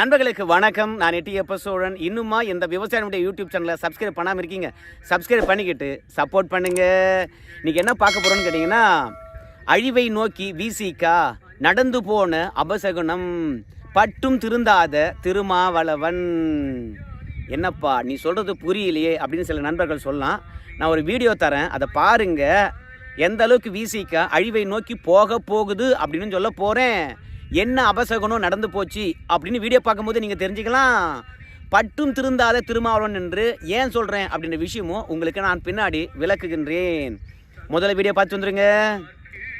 நண்பர்களுக்கு வணக்கம். நான் எட்டியப்ப சோழன். இன்னுமா இந்த விவசாயினுடைய யூடியூப் சேனலை சப்ஸ்கிரைப் பண்ணாமல் இருக்கீங்க சப்ஸ்கிரைப் பண்ணிக்கிட்டு சப்போர்ட் பண்ணுங்க. இன்னைக்கு என்ன பார்க்க போகிறோன்னு கேட்டிங்கன்னா அழிவை நோக்கி வீசிக்கா நடந்து போன அபசகுணம் பட்டும் திருந்தாத திருமாவளவன். என்னப்பா நீ சொல்கிறது புரியலையே அப்படின்னு சில நண்பர்கள் சொல்லலாம். நான் ஒரு வீடியோ தரேன். அதை பாருங்க. எந்த அளவுக்கு வீசிக்கா அழிவை நோக்கி போக போகுது அப்படின்னு சொல்ல போகிறேன் என்ன அபசகுணம் நடந்து போச்சு அப்படின்னு வீடியோ பார்க்கும்போது நீங்கள் தெரிஞ்சுக்கலாம். பட்டும் திருந்தாத திருமாவளவன் என்று ஏன் சொல்கிறேன் அப்படின்ற விஷயமும் உங்களுக்கு நான் பின்னாடி விளக்குகின்றேன். முதல்ல வீடியோ பார்த்து வந்துருங்க.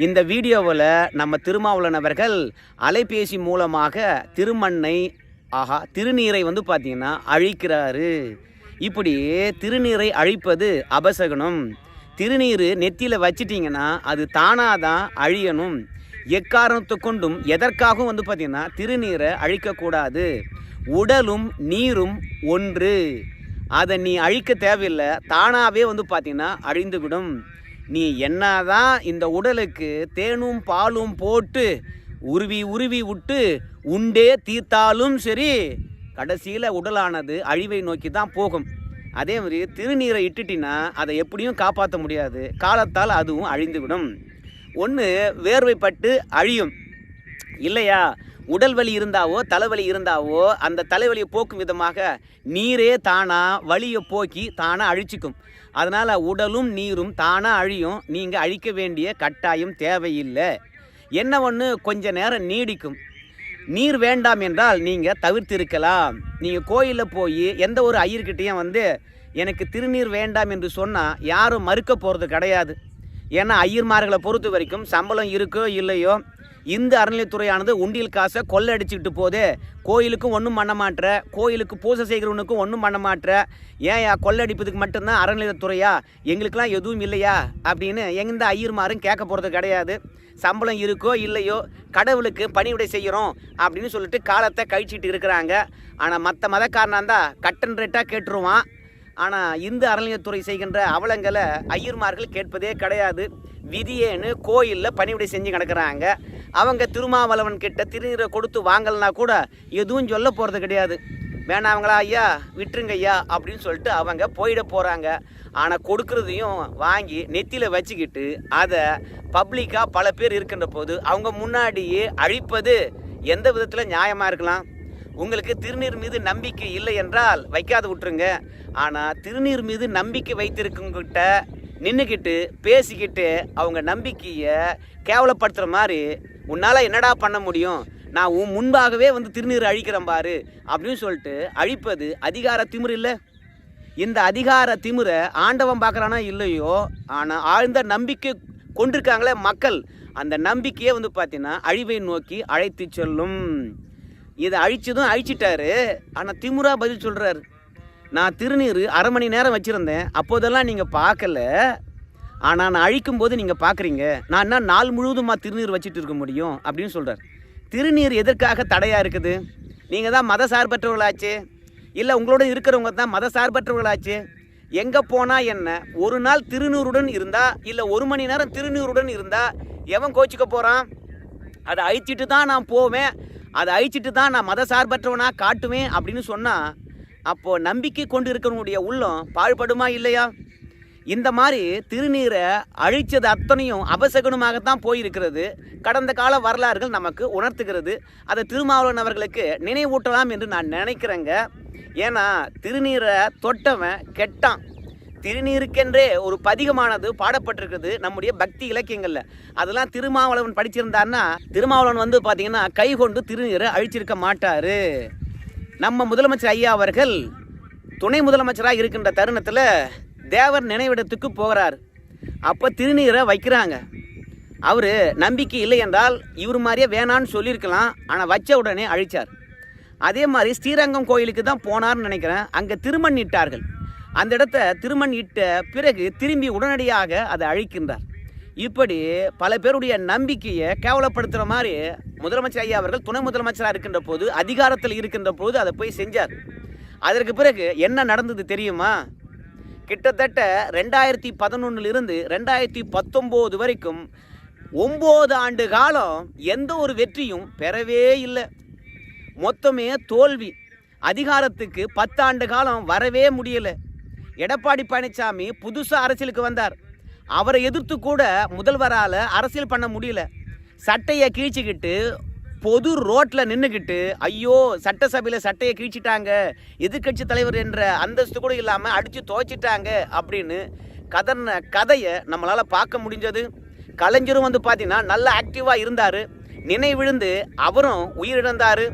இந்த வீடியோவில் நம்ம திருமாவளவன் அவர்கள் அலைபேசி மூலமாக திருமண்ணை ஆஹா திருநீரை வந்து பார்த்தீங்கன்னா அழிக்கிறாரு. இப்படி திருநீரை அழிப்பது அபசகுணம். திருநீர் நெத்தியில் வச்சிட்டிங்கன்னா அது தானாக தான் அழியணும். எக்காரணத்தை கொண்டும் எதற்காகவும் வந்து பார்த்தீங்கன்னா திருநீரை அழிக்கக்கூடாது. உடலும் நீரும் ஒன்று. அதை நீ அழிக்க தேவையில்லை. தானாகவே வந்து பார்த்திங்கன்னா அழிந்துவிடும். நீ என்னதான் இந்த உடலுக்கு தேனும் பாலும் போட்டு உருவி உருவி விட்டு உண்டே தீர்த்தாலும் சரி கடைசியில் உடலானது அழிவை நோக்கி தான் போகும். அதே மாதிரி திருநீரை இட்டுட்டினா அதை எப்படியும் காப்பாற்ற முடியாது. காலத்தால் அதுவும் அழிந்துவிடும். ஒன்று வேர்வைப்பட்டு அழியும். இல்லையா? உடல் வலி இருந்தாவோ தலைவலி இருந்தாவோ அந்த தலைவலியை போக்கும் விதமாக நீரே தானா வலியை போக்கி தானாக அழிச்சிக்கும். அதனால் உடலும் நீரும் தானாக அழியும். நீங்கள் அழிக்க வேண்டிய கட்டாயம் தேவையில்லை. என்ன ஒன்று கொஞ்ச நேரம் நீடிக்கும். நீர் வேண்டாம் என்றால் நீங்கள் தவிர்த்திருக்கலாம். நீங்கள் கோயிலில் போய் எந்த ஒரு ஐயர்கிட்டையும் வந்து எனக்கு திருநீர் வேண்டாம் என்று சொன்னால் யாரும் மறுக்க போகிறது கிடையாது. ஏன்னா ஐயர்மார்களை பொறுத்த வரைக்கும் சம்பளம் இருக்கோ இல்லையோ இந்த அறநிலையத்துறையானது உண்டியல் காசை கொள்ளடிச்சுக்கிட்டு போதே கோயிலுக்கும் ஒன்றும் பண்ண மாட்டுற கோயிலுக்கு பூஜை செய்கிறவனுக்கும் ஒன்றும் பண்ண மாட்டுற ஏன்யா கொள்ளடிப்பதுக்கு மட்டும்தான் அறநிலையத்துறையா? எங்களுக்கெல்லாம் எதுவும் இல்லையா? அப்படின்னு எந்த ஐயர்மாரும் கேட்க போகிறது கிடையாது. சம்பளம் இருக்கோ இல்லையோ கடவுளுக்கு பணிவிடை செய்கிறோம் அப்படின்னு சொல்லிட்டு காலத்தை கழிச்சிட்டு இருக்கிறாங்க. ஆனால் மற்ற மதக்காரனாக தான் கட்டன் ரேட்டாக கேட்டுருவான். ஆனால் இந்து அறநிலையத்துறை செய்கின்ற அவலங்களை ஐயர்மார்கள் கேட்பதே கிடையாது. விதியேன்னு கோயிலில் பணிவிடை செஞ்சு கிடக்குறாங்க. அவங்க திருமாவளவன் கிட்ட திருநீரை கொடுத்து வாங்கலைன்னா கூட எதுவும் சொல்ல போகிறது கிடையாது. வேணாவங்களா ஐயா விட்டுருங்க ஐயா அப்படின்னு சொல்லிட்டு அவங்க போயிட போகிறாங்க ஆனால் கொடுக்குறதையும் வாங்கி நெத்தியில் வச்சுக்கிட்டு அதை பப்ளிக்காக பல பேர் இருக்கின்ற போது அவங்க முன்னாடியே அழிப்பது எந்த விதத்தில் நியாயமாக இருக்கலாம்? உங்களுக்கு திருநீர் மீது நம்பிக்கை இல்லை என்றால் வைக்காத விட்டுருங்க. ஆனால் திருநீர் மீது நம்பிக்கை வைத்திருக்கவங்கிட்ட நின்றுக்கிட்டு பேசிக்கிட்டு அவங்க நம்பிக்கையை கேவலப்படுத்துகிற மாதிரி உன்னால் என்னடா பண்ண முடியும்? நான் உன் முன்பாகவே வந்து திருநீர் அழிக்கிறேன் பாரு அப்படின்னு சொல்லிட்டு அழிப்பது அதிகார திமிர் இல்லை. இந்த அதிகார திமிரை ஆண்டவன் பார்க்குறானா இல்லையோ? ஆனால் ஆழ்ந்த நம்பிக்கை கொண்டிருக்காங்களே மக்கள். அந்த நம்பிக்கையே வந்து பார்த்தீங்கன்னா அழிவை நோக்கி அழைத்து செல்லும். இதை அழிச்சதும் அழிச்சிட்டாரு. ஆனால் திமுறா பதில் சொல்கிறாரு நான் திருநீர் அரை மணி நேரம் வச்சுருந்தேன். அப்போதெல்லாம் நீங்கள் பார்க்கல. ஆனால் நான் அழிக்கும் போது நீங்கள் பார்க்குறீங்க. நான் என்ன நாள் முழுவதுமா திருநீர் வச்சுட்டு இருக்க முடியும் அப்படின்னு சொல்கிறார் திருநீர் எதற்காக தடையாக இருக்குது? நீங்கள் தான் மத சார்பற்றவர்களாச்சு இல்லை உங்களோட இருக்கிறவங்க தான் மத சார்பற்றவர்களாச்சு எங்கே போனால் என்ன? ஒரு நாள் திருநூறுடன் இருந்தா இல்லை ஒரு மணி நேரம் திருநூறுடன் இருந்தா எவன் கோச்சிக்க போகிறான் அதை அழிச்சிட்டு தான் நான் போவேன். அதை அழிச்சிட்டு தான் நான் மத சார்பற்றவனாக காட்டுவேன் அப்படின்னு சொன்னால் அப்போது நம்பிக்கை கொண்டு இருக்கிறவனுடைய உள்ளம் பாழ்படுமா இல்லையா? இந்த மாதிரி திருநீரை அழிச்சது அத்தனையும் அபசகுணமாகத்தான் போயிருக்கிறது. கடந்த கால வரலாறுகள் நமக்கு உணர்த்துகிறது. அதை திருமாவளவன் அவர்களுக்கு நினைவூட்டலாம் என்று நான் நினைக்கிறேங்க. ஏன்னா திருநீரை தொட்டவன் கெட்டான். திருநீருக்கென்றே ஒரு பதிகமானது பாடப்பட்டிருக்குது நம்முடைய பக்தி இலக்கியங்களில். அதெல்லாம் திருமாவளவன் படிச்சிருந்தாருன்னா திருமாவளவன் வந்து பார்த்தீங்கன்னா கை கொண்டு திருநீரை அழிச்சிருக்க மாட்டார். நம்ம முதலமைச்சர் ஐயா அவர்கள் துணை முதலமைச்சராக இருக்கின்ற தருணத்தில் தேவர் நினைவிடத்துக்கு போகிறார். அப்போ திருநீரை வைக்கிறாங்க. அவர் நம்பிக்கை இல்லை என்றால் இவர் மாதிரியே வேணான்னு சொல்லியிருக்கலாம் ஆனால் வச்ச உடனே அழிச்சார். அதே மாதிரி ஸ்ரீரங்கம் கோயிலுக்கு தான் போனார்னு நினைக்கிறேன். அங்கே திருமண் இட்டார்கள். அந்த இடத்த திருமண் இட்ட பிறகு திரும்பி உடனடியாக அதை அழிக்கின்றார். இப்படி பல பேருடைய நம்பிக்கையை கேவலப்படுத்துகிற மாதிரி முதலமைச்சர் ஐயா அவர்கள் துணை முதலமைச்சராக இருக்கின்ற போது அதிகாரத்தில் இருக்கின்ற போது அதை போய் செஞ்சார். அதற்கு பிறகு என்ன நடந்தது தெரியுமா? கிட்டத்தட்ட ரெண்டாயிரத்தி பதினொன்னுலிருந்து ரெண்டாயிரத்தி பத்தொம்போது வரைக்கும் ஒம்பது ஆண்டு காலம் எந்த ஒரு வெற்றியும் பெறவே இல்லை. மொத்தமே தோல்வி. அதிகாரத்துக்கு பத்தாண்டு காலம் வரவே முடியல. எடப்பாடி பழனிசாமி புதுசாக அரசியலுக்கு வந்தார். அவரை எதிர்த்து கூட முதல்வரால் அரசியல் பண்ண முடியல. சட்டையை கீழ்ச்சிக்கிட்டு பொது ரோட்டில் நின்றுக்கிட்டு ஐயோ சட்டசபையில் சட்டையை கிழிச்சிட்டாங்க. எதிர்க்கட்சி தலைவர் என்ற அந்தஸ்து கூட இல்லாமல் அடித்து துவைச்சிட்டாங்க. அப்படின்னு கதன கதையை நம்மளால் பார்க்க முடிஞ்சது. கலைஞரும் வந்து பார்த்தீங்கன்னா நல்ல ஆக்டிவாக இருந்தார். நினைவிழுந்து அவரும் உயிரிழந்தார்.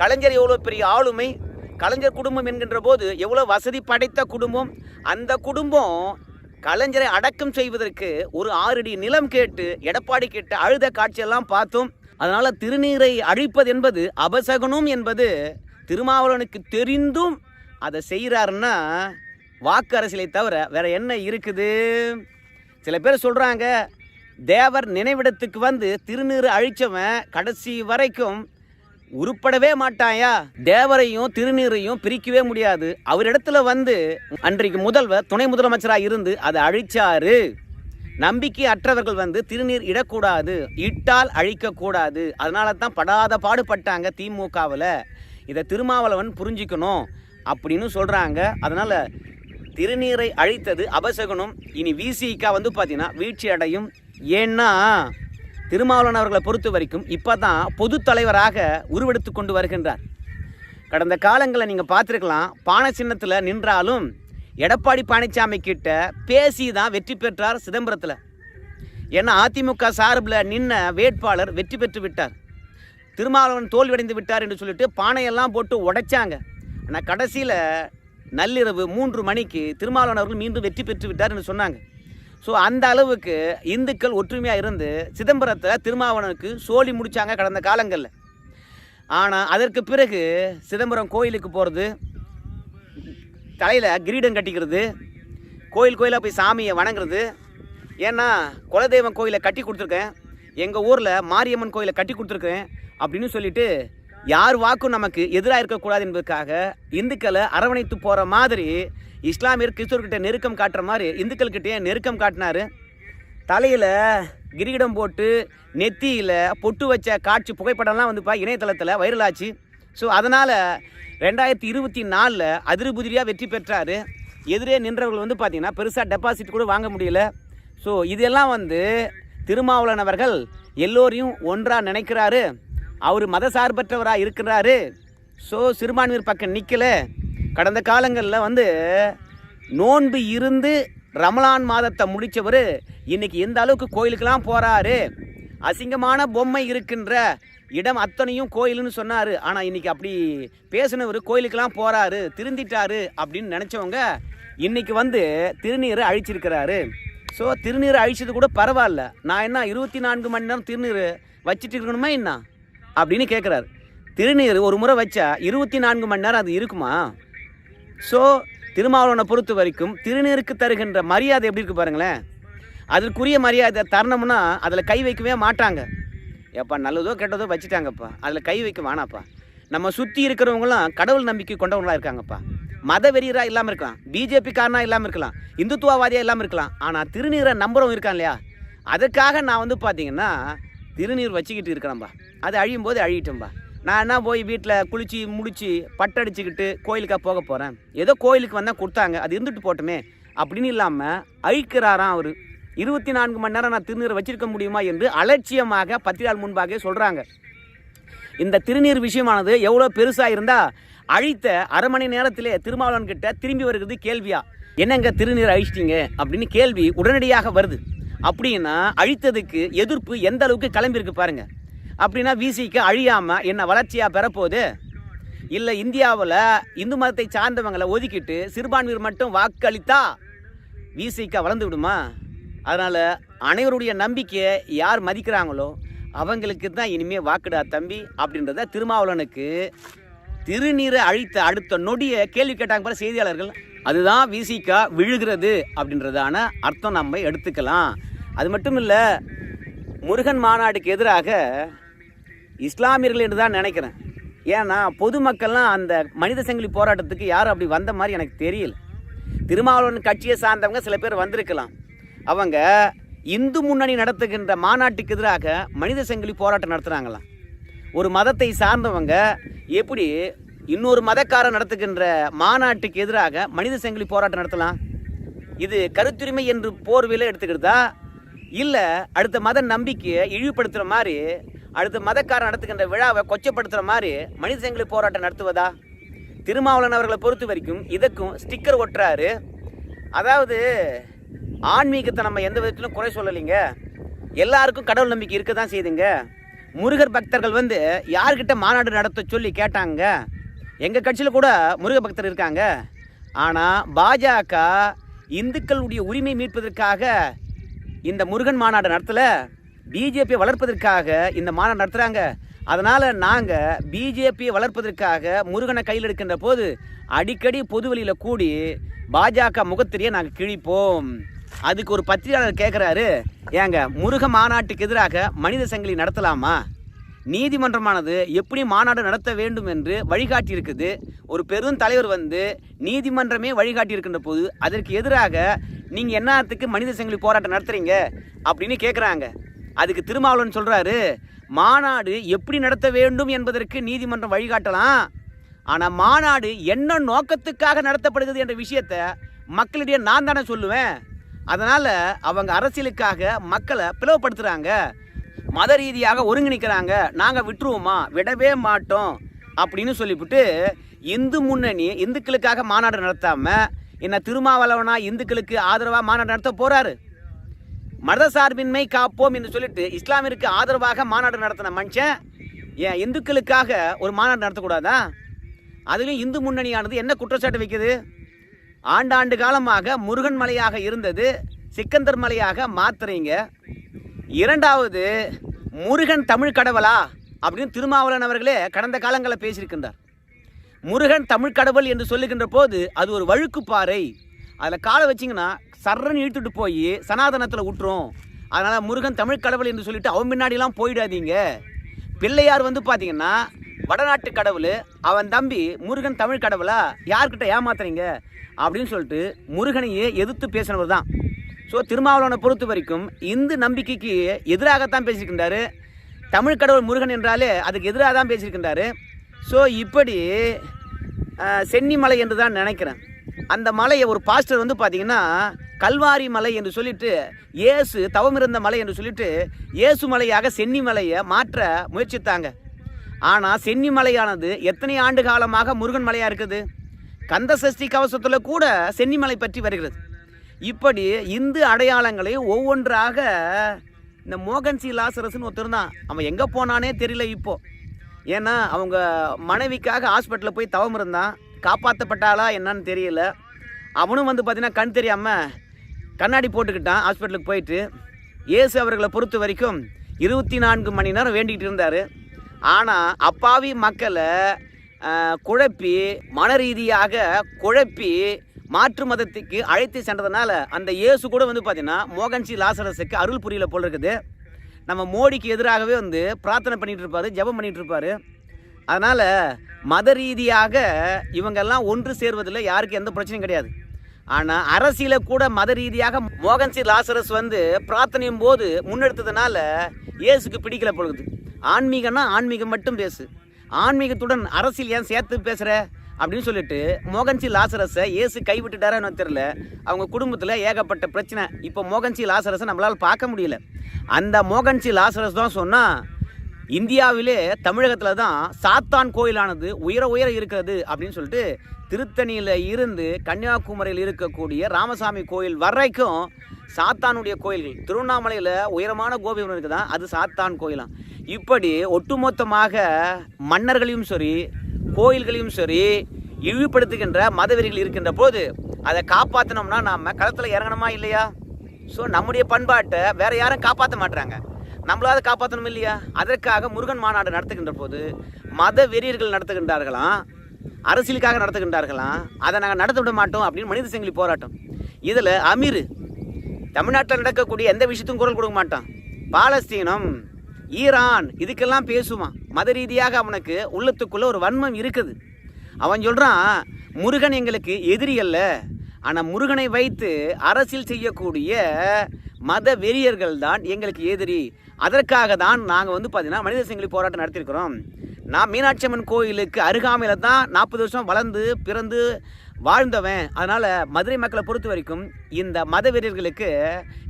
கலைஞர் எவ்வளோ பெரிய ஆளுமை. கலைஞர் குடும்பம் என்கின்ற போது எவ்வளோ வசதி படைத்த குடும்பம் அந்த குடும்பம் கலைஞரை அடக்கம் செய்வதற்கு ஒரு ஆறடி நிலம் கேட்டு எடப்பாடி கேட்டு அழுத காட்சியெல்லாம் பார்த்தோம். அதனால் திருநீரை அழிப்பது என்பது அபசகனும் என்பது திருமாவளவனுக்கு தெரிந்தும் அதை செய்கிறாருன்னா வாக்கு அரசியலை தவிர வேற என்ன இருக்குது? சில பேர் சொல்கிறாங்க தேவர் நினைவிடத்துக்கு வந்து திருநீறு அழிச்சவன் கடைசி வரைக்கும் உருப்படவே மாட்டாயா? தேவரையும் திருநீரையும் பிரிக்கவே முடியாது. அவரிடத்துல வந்து அன்றைக்கு முதல்வர் துணை முதலமைச்சராக இருந்து அதை அழிச்சாரு. நம்பிக்கை அற்றவர்கள் வந்து திருநீர் இடக்கூடாது இட்டால் அழிக்கக்கூடாது அதனால தான் படாத பாடுபட்டாங்க திமுகவில். இதை திருமாவளவன் புரிஞ்சுக்கணும் அப்படின்னு சொல்கிறாங்க அதனால் திருநீரை அழித்தது அபசகுனம் இனி விசிகா வந்து பார்த்தீங்கன்னா வீழ்ச்சி அடையும் ஏன்னா திருமாவளவன் அவர்களை பொறுத்த வரைக்கும் இப்போ தான் பொது தலைவராக உருவெடுத்து கொண்டு வருகின்றார். கடந்த காலங்களில் நீங்கள் பார்த்துருக்கலாம் பானை சின்னத்தில் நின்றாலும் எடப்பாடி பழனிசாமி கிட்ட பேசி தான் வெற்றி பெற்றார் சிதம்பரத்தில். ஏன்னா அதிமுக சார்பில் நின்ன வேட்பாளர் வெற்றி பெற்று விட்டார். திருமாவளவன் தோல்வியடைந்து விட்டார் என்று சொல்லிட்டு பானையெல்லாம் போட்டு உடைச்சாங்க. ஆனால் கடைசியில் நள்ளிரவு மூன்று மணிக்கு திருமாவளவன் அவர்கள் மீண்டும் வெற்றி பெற்று விட்டார் என்று சொன்னாங்க. ஸோ அந்த அளவுக்கு இந்துக்கள் ஒற்றுமையாக இருந்து சிதம்பரத்தில் திருமாவளவனுக்கு சோழி முடித்தாங்க கடந்த காலங்களில். ஆனால் அதற்கு பிறகு சிதம்பரம் கோயிலுக்கு போகிறது தலையில் கிரீடம் கட்டிக்கிறது கோயில் கோயிலாக போய் சாமியை வணங்குறது. ஏன்னா குலதெய்வம் கோயிலை கட்டி கொடுத்துருக்கேன். எங்கள் ஊரில் மாரியம்மன் கோயிலை கட்டி கொடுத்துருக்கேன் அப்படின்னு சொல்லிட்டு யார் வாக்கும் நமக்கு எதிராக இருக்கக்கூடாது என்பதற்காக இந்துக்களை அரவணைத்து போகிற மாதிரி இஸ்லாமியர் கிறிஸ்தவர்கிட்ட நெருக்கம் காட்டுற மாதிரி இந்துக்கள்கிட்டயே நெருக்கம் காட்டினாரு. தலையில் கிரீடம் போட்டு நெத்தியில் பொட்டு வச்ச காட்சி புகைப்படம்லாம் வந்துப்பா இணையதளத்தில் வைரலாச்சு ஸோ அதனால் ரெண்டாயிரத்தி இருபத்தி நாலில் அதிர்புதிரியாக வெற்றி பெற்றார். எதிரே நின்றவர்கள் வந்து பார்த்திங்கன்னா பெருசாக டெபாசிட் கூட வாங்க முடியல. ஸோ இதெல்லாம் வந்து திருமாவளவன் அவர்கள் எல்லோரையும் ஒன்றாக நினைக்கிறாரு. அவர் மதசார்பற்றவராக இருக்கிறாரு. ஸோ சிறுபான்மையர் பக்கம் நிற்கலை கடந்த காலங்களில் வந்து நோன்பு இருந்து ரமலான் மாதத்தை முடித்தவர் இன்னைக்கு எந்த அளவுக்கு கோயிலுக்கெல்லாம் போகிறாரு அசிங்கமான பொம்மை இருக்கின்ற இடம் அத்தனையும் கோயிலுன்னு சொன்னார். ஆனால் இன்றைக்கி அப்படி பேசினவர் கோயிலுக்கெல்லாம் போகிறாரு திருந்திட்டாரு அப்படின்னு நினச்சவங்க இன்றைக்கி வந்து திருநீரை அழிச்சிருக்கிறாரு. ஸோ திருநீரை அழிச்சது கூட பரவாயில்ல. நான் என்ன இருபத்தி நான்கு மணி நேரம் திருநீர் வச்சிட்டு இருக்கணுமா என்ன? அப்படின்னு கேட்குறாரு திருநீர் ஒரு முறை வச்சா இருபத்தி நான்கு மணி நேரம் அது இருக்குமா? ஸோ திருமாவளவனை பொறுத்த வரைக்கும் திருநீருக்கு தருகின்ற மரியாதை எப்படி இருக்கு பாருங்களேன்? அதற்குரிய மரியாதை தரணும்னா அதில் கை வைக்கவே மாட்டாங்க. ஏப்பா நல்லதோ கெட்டதோ வச்சுட்டாங்கப்பா. அதில் கை வைக்க வேணாப்பா நம்ம சுற்றி இருக்கிறவங்களாம் கடவுள் நம்பிக்கை கொண்டவங்களா இருக்காங்கப்பா. மத வெறியராக இல்லாமல் இருக்கலாம். பிஜேபி காரனாக இல்லாமல் இருக்கலாம். இந்துத்துவவாதியாக இல்லாமல் இருக்கலாம். ஆனால் திருநீரை நம்புறவங்க இருக்கான் இல்லையா? அதுக்காக நான் வந்து பார்த்தீங்கன்னா திருநீர் வச்சுக்கிட்டு இருக்கிறேன்பா. அது அழியும் போது அழியிட்டோம்பா. நான் என்ன போய் வீட்டில் குளிச்சு முடிச்சு பட்டடிச்சுக்கிட்டு கோயிலுக்காக போக போகிறேன் ஏதோ கோயிலுக்கு வந்தால் கொடுத்தாங்க அது இருந்துட்டு போட்டுமே. அப்படின்னு இல்லாமல் அழிக்கிறாராம் அவர். இருபத்தி நான்கு மணி நேரம் நான் திருநீரை வச்சிருக்க முடியுமா என்று அலட்சியமாக பத்திரிகால் முன்பாக சொல்கிறாங்க இந்த திருநீர் விஷயமானது எவ்வளோ பெருசாக இருந்தால் அழித்த அரை மணி நேரத்திலே திருமாவளவன் கிட்ட திரும்பி வருகிறது கேள்வியா? என்னங்க திருநீர் அழிச்சிட்டீங்க? அப்படின்னு கேள்வி உடனடியாக வருது. அப்படின்னா அழித்ததுக்கு எதிர்ப்பு எந்த அளவுக்கு கிளம்பியிருக்கு பாருங்கள் அப்படின்னா விசிக்கு அழியாமல் என்ன வளர்ச்சியாக பெறப்போகுது? இல்லை இந்தியாவில் இந்து மதத்தை சார்ந்தவங்களை ஒதுக்கிட்டு சிறுபான்மையர் மட்டும் வாக்களித்தா விசிக்கா வளர்ந்து விடுமா? அதனால் அனைவருடைய நம்பிக்கையை யார் மதிக்கிறாங்களோ அவங்களுக்கு தான் இனிமேல் வாக்குடா தம்பி அப்படின்றத திருமாவளவனுக்கு திருநீரை அழித்த அடுத்த நொடியை கேள்வி கேட்டாங்க போல செய்தியாளர்கள். அதுதான் விசிகா விழுகிறது அப்படின்றதான அர்த்தம் நம்ம எடுத்துக்கலாம். அது மட்டும் இல்லை முருகன் மாநாடுக்கு எதிராக இஸ்லாமியர்கள் என்று தான் நினைக்கிறேன். ஏன்னா பொதுமக்கள்லாம் அந்த மனித சங்கிலி போராட்டத்துக்கு யாரும் அப்படி வந்த மாதிரி எனக்கு தெரியல. திருமாவளவன் கட்சியை சார்ந்தவங்க சில பேர் வந்திருக்கலாம். அவங்க இந்து முன்னணி நடத்துகின்ற மாநாட்டுக்கு எதிராக மனித சங்கிலி போராட்டம் நடத்துகிறாங்களாம் ஒரு மதத்தை சார்ந்தவங்க எப்படி இன்னொரு மதக்காரன் நடத்துகின்ற மாநாட்டுக்கு எதிராக மனித சங்கிலி போராட்டம் நடத்தலாம்? இது கருத்துரிமை என்று போர்வையில் எடுத்துக்கிறதா இல்லை அடுத்த மத நம்பிக்கையை இழிவுபடுத்துகிற மாதிரி அடுத்த மதக்காரன் நடத்துகின்ற விழாவை கொச்சப்படுத்துகிற மாதிரி மனித சங்கிலி போராட்டம் நடத்துவதா? திருமாவளவன் அவர்களை பொறுத்த வரைக்கும் இதற்கும் ஸ்டிக்கர் ஒட்டுறாரு. அதாவது ஆன்மீகத்தை நம்ம எந்த விதத்திலும் குறை சொல்லலைங்க. எல்லாருக்கும் கடவுள் நம்பிக்கை இருக்க தான் செய்யுதுங்க. முருகர் பக்தர்கள் வந்து யார்கிட்ட மாநாடு நடத்த சொல்லி கேட்டாங்க? எங்கள் கட்சியில் கூட முருக பக்தர் இருக்காங்க. ஆனால் பாஜக இந்துக்களுடைய உரிமை மீட்பதற்காக இந்த முருகன் மாநாடு நடத்தலை. பிஜேபியை வளர்ப்பதற்காக இந்த மாநாடு நடத்துகிறாங்க அதனால் நாங்கள் பிஜேபியை வளர்ப்பதற்காக முருகனை கையில் எடுக்கின்ற போது அடிக்கடி பொதுவெளியில் கூடி பாஜக முகத்திரியை நாங்கள் கிழிப்போம். அதுக்கு ஒரு பத்திரிகையாளர் கேட்குறாரு ஏங்க முருக மாநாட்டுக்கு எதிராக மனித சங்கிலி நடத்தலாமா? நீதிமன்றமானது எப்படி மாநாடு நடத்த வேண்டும் என்று வழிகாட்டி இருக்குது ஒரு பெரும் தலைவர் வந்து நீதிமன்றமே வழிகாட்டி இருக்கின்ற போது அதற்கு எதிராக நீங்கள் என்னத்துக்கு மனித சங்கிலி போராட்டம் நடத்துகிறீங்க அப்படின்னு கேட்குறாங்க அதுக்கு திருமாவளவன் சொல்கிறாரு மாநாடு எப்படி நடத்த வேண்டும் என்பதற்கு நீதிமன்றம் வழிகாட்டலாம். ஆனால் மாநாடு என்ன நோக்கத்துக்காக நடத்தப்படுகிறது என்ற விஷயத்தை மக்களிடையே நான் தானே சொல்லுவேன். அதனால் அவங்க அரசியலுக்காக மக்களை பிளவுபடுத்துகிறாங்க மத ரீதியாக ஒருங்கிணைக்கிறாங்க. நாங்கள் விட்டுருவோமா? விடவே மாட்டோம். அப்படின்னு சொல்லிவிட்டு இந்து முன்னணி இந்துக்களுக்காக மாநாடு நடத்தாமல் என்ன திருமாவளவனா இந்துக்களுக்கு ஆதரவாக மாநாடு நடத்த போகிறாரு மதசார்பின்மை காப்போம் என்று சொல்லிட்டு இஸ்லாமிற்கு ஆதரவாக மாநாடு நடத்தின மனுஷன் ஏன் இந்துக்களுக்காக ஒரு மாநாடு நடத்தக்கூடாதா? அதுலேயும் இந்து முன்னணியானது என்ன குற்றச்சாட்டு வைக்குது? ஆண்டாண்டு காலமாக முருகன் மலையாக இருந்தது சிக்கந்தர் மலையாக மாத்துறீங்க. இரண்டாவது முருகன் தமிழ் கடவுளா? அப்படின்னு திருமாவளவன் அவர்களே கடந்த காலங்களில் பேசியிருக்கின்றார். முருகன் தமிழ் கடவுள் என்று சொல்லுகின்ற போது அது ஒரு வழுக்கு பாறை அதில் காலை வச்சிங்கன்னா சர்றன்னு இழுத்துட்டு போய் சனாதனத்தில் விட்டுரும் அதனால் முருகன் தமிழ் கடவுள் என்று சொல்லிட்டு அவன் பின்னாடிலாம் போயிடாதீங்க. பிள்ளையார் வந்து பார்த்தீங்கன்னா வடநாட்டு கடவுள் அவன் தம்பி முருகன் தமிழ் கடவுளா யார்கிட்ட ஏமாத்துறீங்க? அப்படின்னு சொல்லிட்டு முருகனையே எதிர்த்து பேசினவர் தான். ஸோ திருமாவளவனை பொறுத்த வரைக்கும் இந்து நம்பிக்கைக்கு எதிராகத்தான் பேசியிருக்கின்றாரு தமிழ் கடவுள் முருகன் என்றாலே அதுக்கு எதிராக தான் பேசியிருக்கின்றாரு ஸோ இப்படி சென்னிமலை என்று தான் நினைக்கிறேன். அந்த மலையை ஒரு பாஸ்டர் வந்து பார்த்தீங்கன்னா கல்வாரி மலை என்று சொல்லிட்டு இயேசு தவமிருந்த மலை என்று சொல்லிட்டு இயேசு மலையாக சென்னி மலையை மாற்ற முயற்சித்தாங்க. ஆனால் சென்னி மலையானது எத்தனை ஆண்டு காலமாக முருகன் மலையாக இருக்குது? கந்த சஷ்டி கவசத்தில் கூட சென்னிமலை பற்றி வருகிறது. இப்படி இந்து அடையாளங்களை ஒவ்வொன்றாக இந்த மோகன் சி லாசரஸ்னு ஒருத்தர் தான் அவன் எங்கே போனானே தெரியல இப்போது ஏன்னா அவங்க மனைவிக்காக ஹாஸ்பிட்டலில் போய் தவம் இருந்தான். காப்பாற்றப்பட்டாளா என்னன்னு தெரியல. அவனும் வந்து பார்த்தீங்கன்னா கண் தெரியாமல் கண்ணாடி போட்டுக்கிட்டான் ஹாஸ்பிட்டலுக்கு போயிட்டு. இயேசு அவர்களை பொறுத்த வரைக்கும் இருபத்தி நான்கு மணி நேரம் வேண்டிக்கிட்டு இருந்தார். ஆனால் அப்பாவி மக்களை குழப்பி மன ரீதியாக குழப்பி மாற்று மதத்துக்கு அழைத்து சென்றதுனால அந்த இயேசு கூட வந்து பார்த்தீங்கன்னா மோகன்சி லாசரஸுக்கு அருள் புரியல போல் இருக்குது. நம்ம மோடிக்கு எதிராகவே வந்து பிரார்த்தனை பண்ணிகிட்டு இருப்பார் ஜெபம் பண்ணிகிட்டு இருப்பார். அதனால் மத ரீதியாக இவங்கெல்லாம் ஒன்று சேர்வதில் யாருக்கு எந்த பிரச்சனையும் கிடையாது. ஆனால் அரசியல கூட மத ரீதியாக மோகன்சி லாசரஸ் வந்து பிரார்த்தனையும் போது முன்னெடுத்ததுனால இயேசுக்கு பிடிக்கல பொழுது ஆன்மீகம்னா ஆன்மீகம் மட்டும் பேசு. ஆன்மீகத்துடன் அரசியல் ஏன் சேர்த்து பேசுகிற அப்படின்னு சொல்லிட்டு மோகன்சி லாசரஸை இயேசு கைவிட்டுட்டாரான்னு தெரியல. அவங்க குடும்பத்தில் ஏகப்பட்ட பிரச்சனை. இப்போ மோகன்சி லாசரஸை நம்மளால் பார்க்க முடியல. அந்த மோகன்சி லாசரஸ் தான் சொன்னால் இந்தியாவிலே தமிழகத்தில் தான் சாத்தான் கோயிலானது உயர உயர இருக்கிறது அப்படின்னு சொல்லிட்டு திருத்தணியில் இருந்து கன்னியாகுமரியில் இருக்கக்கூடிய ராமசாமி கோயில் வரைக்கும் சாத்தானுடைய கோயில்கள். திருவண்ணாமலையில் உயரமான கோபுரம் இருக்குதான் அது சாத்தான் கோயிலாம் இப்படி ஒட்டுமொத்தமாக மன்னர்களையும் சரி கோயில்களையும் சரி இழிவுபடுத்துகின்ற மதவெறிகள் இருக்கின்ற போது அதை காப்பாற்றினோம்னா நாம் களத்தில் இறங்கணுமா இல்லையா? ஸோ நம்முடைய பண்பாட்டை வேற யாரும் காப்பாற்ற மாட்டுறாங்க நம்மளாவது காப்பாற்றணும் இல்லையா? அதற்காக முருகன் மாநாடு நடத்துகின்ற போது மத வெறியர்கள் நடத்துகின்றார்களாம். அரசியலுக்காக நடத்துகின்றார்களாம். அதை நாங்கள் நடத்த விட மாட்டோம் அப்படின்னு மனித சங்கிலி போராட்டம். இதில் அமீர் தமிழ்நாட்டில் நடக்கக்கூடிய எந்த விஷயத்துக்கும் குரல் கொடுக்க மாட்டான். பாலஸ்தீனம் ஈரான் இதுக்கெல்லாம் பேசுவான் மத ரீதியாக அவனுக்கு உள்ளத்துக்குள்ளே ஒரு வன்மம் இருக்குது. அவன் சொல்கிறான் முருகன் எங்களுக்கு எதிரி அல்ல. ஆனால் முருகனை வைத்து அரசியல் செய்யக்கூடிய மத வெறியர்கள் தான் எங்களுக்கு எதிரி அதற்காக தான் நாங்கள் வந்து பார்த்தீங்கன்னா மனித சங்கிலி போராட்டம் நடத்தியிருக்கிறோம் நான் மீனாட்சி அம்மன் கோயிலுக்கு அருகாமையில் தான் நாற்பது வருஷம் வளர்ந்து பிறந்து வாழ்ந்தவன். அதனால் மதுரை மக்களை பொறுத்த வரைக்கும் இந்த மத வீரர்களுக்கு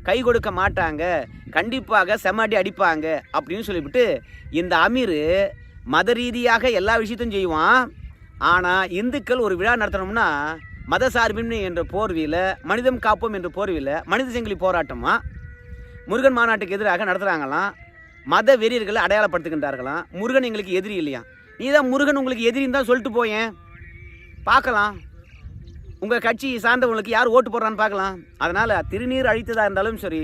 கை கொடுக்க மாட்டாங்க. கண்டிப்பாக செம்மடி அடிப்பாங்க அப்படின்னு சொல்லிவிட்டு இந்த அமீர் மத ரீதியாக எல்லா விஷயத்தையும் செய்வான். ஆனால் இந்துக்கள் ஒரு விழா நடத்தணும்னா மத சார்பின்மை என்ற போர்வியில் மனிதம் காப்போம் என்ற போர்வியில் மனித செங்கிலி போராட்டமாக முருகன் மாநாட்டுக்கு எதிராக நடத்துகிறாங்களாம் மத வெறியர்களை அடையாளப்படுத்துகின்றார்களாம். முருகன் எங்களுக்கு எதிரி இல்லையா? நீ தான் முருகன் உங்களுக்கு எதிரின்னு தான் சொல்லிட்டு போயேன். பார்க்கலாம். உங்கள் கட்சி சார்ந்தவங்களுக்கு யார் ஓட்டு போடுறான்னு பார்க்கலாம். அதனால் திருநீர் அழித்ததாக இருந்தாலும் சரி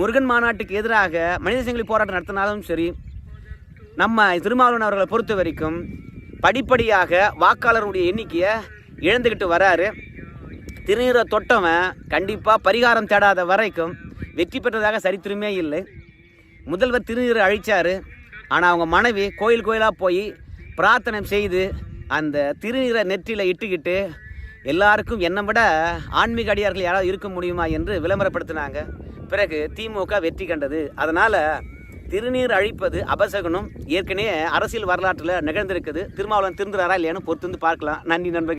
முருகன் மாநாட்டுக்கு எதிராக மனித சங்கிலி போராட்டம் நடத்தினாலும் சரி நம்ம திருமாவளவன் அவர்களை பொறுத்த வரைக்கும் படிப்படியாக வாக்காளருடைய எண்ணிக்கையை இழந்துக்கிட்டு வராரு. திருநீரை தொட்டவன் கண்டிப்பாக பரிகாரம் தேடாத வரைக்கும் வெற்றி பெற்றதாக சரித்திரமே இல்லை. முதல்வர் திருநீரை அழிச்சார். ஆனால் அவங்க மனைவி கோயில் கோயிலாக போய் பிரார்த்தனை செய்து அந்த திருநீரை நெற்றியில் இட்டுக்கிட்டு எல்லாருக்கும் என்னை விட ஆன்மீக அடியார்கள் யாராவது இருக்க முடியுமா என்று விளம்பரப்படுத்தினாங்க. பிறகு திமுக வெற்றி கண்டது. அதனால் திருநீர் அழிப்பது அபசகுனம் ஏற்கனவே அரசியல் வரலாற்றில் நிகழ்ந்திருக்குது. திருமாவளவன் திருந்துறாரா இல்லையான்னு பொறுத்து வந்து பார்க்கலாம். நன்றி நண்பர்கள்.